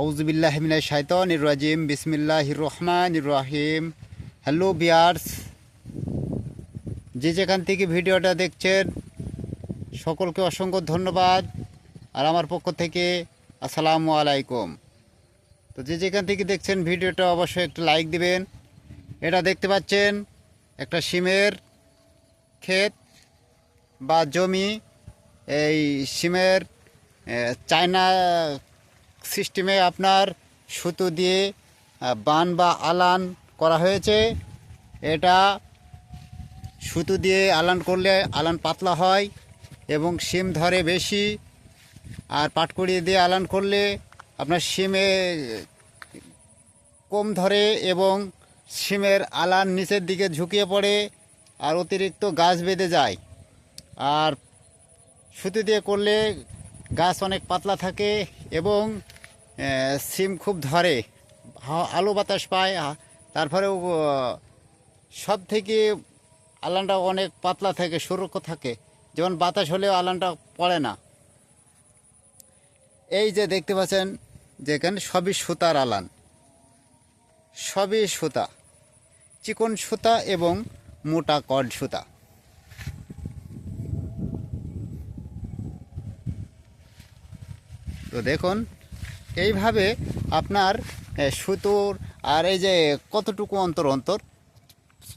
আউজবিল্লাহ মিনাশ শাইতানির রাজিম, বিসমিল্লাহির রহমানির রহিম। হ্যালো বিয়ার্স যে যেখান থেকে ভিডিওটা দেখছেন, সকলকে অসংখ্য ধন্যবাদ। আর আমার পক্ষ থেকে আসসালামু আলাইকুম। তো যে যেখান থেকে দেখছেন ভিডিওটা অবশ্যই একটু লাইক দিবেন। এটা দেখতে পাচ্ছেন, একটা সিমের ক্ষেত বা জমি। এই সিমের চায়না সিস্টেমে আপনার সুতো দিয়ে বান বা আলান করা হয়েছে। এটা সুতো দিয়ে আলান করলে আলান পাতলা হয় এবং সিম ধরে বেশি। আর পাটকুড়ি দিয়ে আলান করলে আপনার সিমে কম ধরে এবং সিমের আলান নিচের দিকে ঝুঁকিয়ে পড়ে আর অতিরিক্ত গাছ বেঁধে যায়। আর সুতো দিয়ে করলে গাছ অনেক পাতলা থাকে এবং সিম খুব ধরে আলো বাতাস পায় তারপরেও সব থেকে আলানটা অনেক পাতলা থাকে, সুরক্ষ থাকে, যেমন বাতাস হলেও আলানটা পড়ে না। এই যে দেখতে পাচ্ছেন যেখানে সবই সুতার আলান। সবই সুতা, চিকন সুতা এবং মোটা কড সুতা। তো দেখুন এইভাবে আপনার সুতোর আর এই যে কতটুকু অন্তর অন্তর?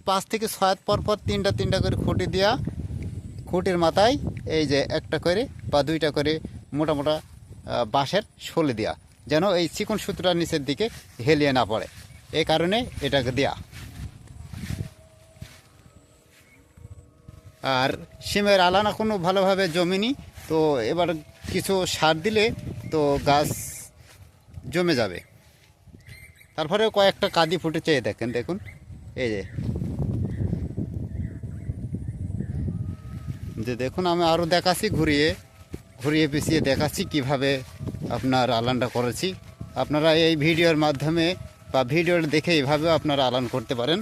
পাঁচ থেকে ছয় পর পর তিনটা তিনটা করে খুঁটি দেওয়া খুঁটির মাথায় এই যে একটা করে বা দুইটা করে মোটা মোটা বাঁশের শোলে দেওয়া যেন এই চিকন সুতোটা নিচের দিকে হেলিয়ে না পড়ে। এই কারণে এটাকে দেয়া। আর সিমের আলানা কোনো ভালোভাবে জমেনি, তো এবার কিছু সার দিলে তো গাছ জমে যাবে। তারপরে কয়েকটা কাঁদি ফুটেছে, এই দেখেন, দেখুন, এই যে। যে দেখুন, আমি আরও দেখাচ্ছি, ঘুরিয়ে ঘুরিয়ে পিছিয়ে দেখাচ্ছি কীভাবে আপনার আলানটা করেছি। আপনারা এই ভিডিওর মাধ্যমে বা ভিডিওটা দেখে এইভাবেও আপনারা আলান করতে পারেন।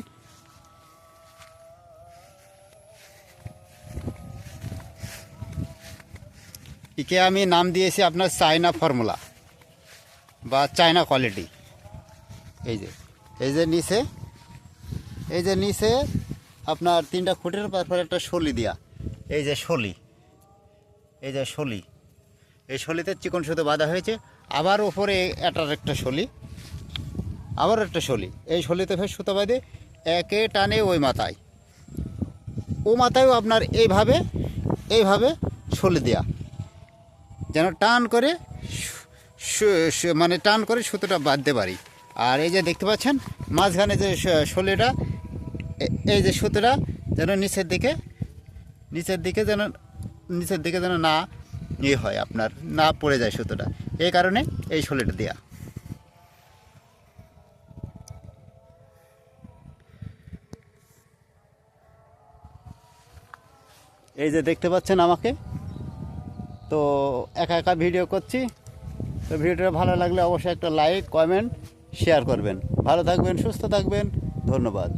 একে আমি নাম দিয়েছি আপনার চায়না ফর্মুলা। বা চায়না কোয়ালিটি। এই যে এই যে নিচে, এই যে নিচে আপনার তিনটা খুঁটির তারপরে একটা শলি দিয়া। এই যে শলি, এই যে শলি, এই শলিতে চিকন সুতো বাঁধা হয়েছে। আবার ওপরে এটার একটা শলি, আবার একটা শলি। এই শলিতে ফের সুতো বাঁধে, একে টানে ওই মাথায়। ও মাথায়ও আপনার এইভাবে এইভাবে শলি দেয়া। যেন টান করে মানে টান করে সুতোটা বাঁধতে পারি। আর এই যে দেখতে পাচ্ছেন, মাঝখানে যে শোলেটা এই যে সুতোটা যেন নিচের দিকে নিচের দিকে যেন, নিচের দিকে যেন না ইয়ে হয় আপনার, না পড়ে যায় সুতোটা। এই কারণে এই শোলেটা দেয়া। এই যে দেখতে পাচ্ছেন আমাকে, তো একা একা ভিডিও করছি। তো ভিডিওটা ভালো লাগলে অবশ্যই একটা লাইক, কমেন্ট, শেয়ার করবেন। ভালো থাকবেন, সুস্থ থাকবেন। ধন্যবাদ।